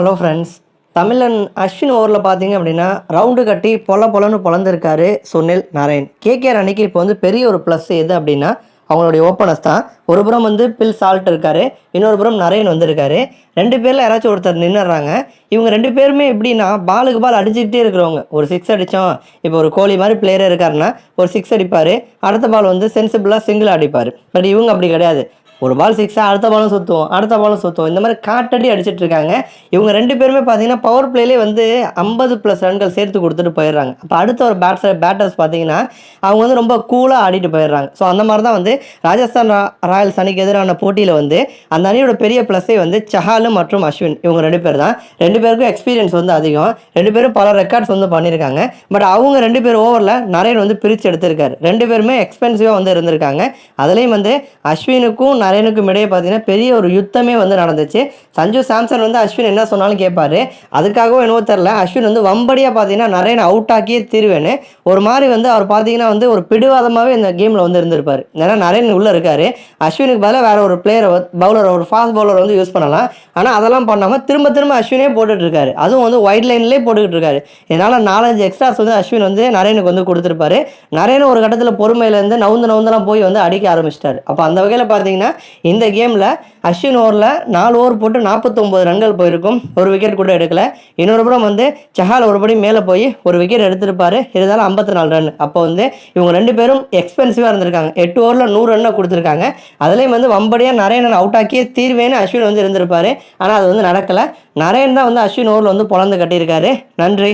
Hello friends தமிழன் அஸ்வின் ஓவரில் பார்த்தீங்க அப்படின்னா ரவுண்டு கட்டி பொல பொலன்னு பொழந்திருக்காரு சுனில் நாராயண். கேகேஆர் அன்னைக்கு இப்போ வந்து பெரிய ஒரு ப்ளஸ் எது அப்படின்னா அவங்களுடைய ஓப்பனர்ஸ் தான். ஒரு புறம் வந்து பில் சால்ட் இருக்காரு இன்னொரு புறம் நரேன் வந்திருக்காரு. ரெண்டு பேரில் யாராச்சும் ஒருத்தர் நின்றுறாங்க இவங்க ரெண்டு பேருமே எப்படின்னா பாலுக்கு பால் அடிச்சுக்கிட்டே இருக்கிறவங்க. ஒரு சிக்ஸ் அடித்தோம் இப்போ ஒரு கோலி மாதிரி பிளேயர் இருக்காருன்னா ஒரு சிக்ஸ் அடிப்பார். அடுத்த பால் வந்து சென்சிபிளாக சிங்கிள் அடிப்பார். பட் இவங்க அப்படி கிடையாது. ஒரு பால் சிக்ஸாக அடுத்த பாலும் சுற்றுவோம் அடுத்த பாலும் சுற்றுவோம் இந்த மாதிரி காட்டடி அடிச்சிட்டு இருக்காங்க. இவங்க ரெண்டு பேருமே பார்த்தீங்கன்னா பவர் பிளேலே வந்து ஐம்பது ப்ளஸ் ரன்கள் சேர்த்து கொடுத்துட்டு போயிடுறாங்க. அப்போ அடுத்த ஒரு பேட்ஸர் பேட்டர்ஸ் பார்த்தீங்கன்னா அவங்க வந்து ரொம்ப கூலாக ஆடிட்டு போயிடுறாங்க. ஸோ அந்த மாதிரி தான் வந்து ராஜஸ்தான் ரா- ராயல்ஸ் அணிக்கு எதிரான போட்டியில் வந்து அந்த அணியோட பெரிய ப்ளஸ்ஸே வந்து சஹாலு மற்றும் அஸ்வின். இவங்க ரெண்டு பேர் தான். ரெண்டு பேருக்கும் எக்ஸ்பீரியன்ஸ் வந்து அதிகம். ரெண்டு பேரும் பல ரெக்கார்ட்ஸ் வந்து பண்ணியிருக்காங்க. பட் அவங்க ரெண்டு பேர் ஓவரில் நிறைய வந்து பிரித்து எடுத்திருக்காரு. ரெண்டு பேருமே எக்ஸ்பென்சிவாக வந்து இருந்திருக்காங்க. அதுலேயும் வந்து அஸ்வினுக்கும் நரேனுக்கும் இடையே பார்த்தீங்கன்னா பெரிய ஒரு யுத்தமே வந்து நடந்துச்சு. சஞ்சு சாம்சன் வந்து அஸ்வின் என்ன சொன்னாலும் கேட்பாரு. அதுக்காகவும் என்னவோ தெரில அஸ்வின் வந்து வம்படியாக பார்த்தீங்கன்னா நரேன் அவுட் ஆக்கியே தீர்வேன்னு. ஒரு மாதிரி வந்து அவர் பார்த்தீங்கன்னா வந்து ஒரு பிடிவாதமாகவே இந்த கேமில் வந்து இருந்திருப்பார். ஏன்னா நரேன் உள்ளே இருக்காரு. அஸ்வினுக்கு பதிலாக வேற ஒரு பிளேயரை பவுலர் ஒரு ஃபாஸ்ட் பவுலர் வந்து யூஸ் பண்ணலாம். ஆனால் அதெல்லாம் பண்ணாமல் திரும்ப திரும்ப அஸ்வினே போட்டுட்டு இருக்காரு. அதுவும் வந்து ஒயிட் லைன்லேயே போட்டுக்கிட்டு இருக்காரு. இதனால் நாலஞ்சு எக்ஸ்ட்ராஸ் வந்து அஸ்வின் வந்து நரேனுக்கு வந்து கொடுத்துருப்பாரு. நரேன் ஒரு கட்டத்தில் பொறுமையிலேருந்து நவுந்து நவுந்தெல்லாம் போய் வந்து அடிக்க ஆரம்பிச்சிட்டாரு. அப்போ அந்த வகையில் பார்த்தீங்கன்னா இந்த கேமில் அஸ்வின் ஓவரில் நாலு ஓவர் போட்டு நாற்பத்தொம்போது ரன்கள் போயிருக்கும். ஒரு விக்கெட் கூட எடுக்கல. இன்னொரு புறம் வந்து சஹால் ஒருபடி மேலே போய் ஒரு விக்கெட் எடுத்திருப்பாரு. இருந்தாலும் ஐம்பத்தி நாலு ரன். அப்போ வந்து இவங்க ரெண்டு பேரும் எக்ஸ்பென்சிவாக இருந்திருக்காங்க. எட்டு ஓவரில் நூறு ரன்னை கொடுத்துருக்காங்க. அதுலேயும் வந்து வம்படியாக நரேனன் அவுட் ஆக்கியே தீர்வேன்னு அஸ்வின் வந்து இருந்திருப்பாரு. ஆனால் அது வந்து நடக்கலை. நரேன் தான் வந்து அஸ்வின் ஓவரில் வந்து பொழந்து கட்டியிருக்காரு. நன்றி.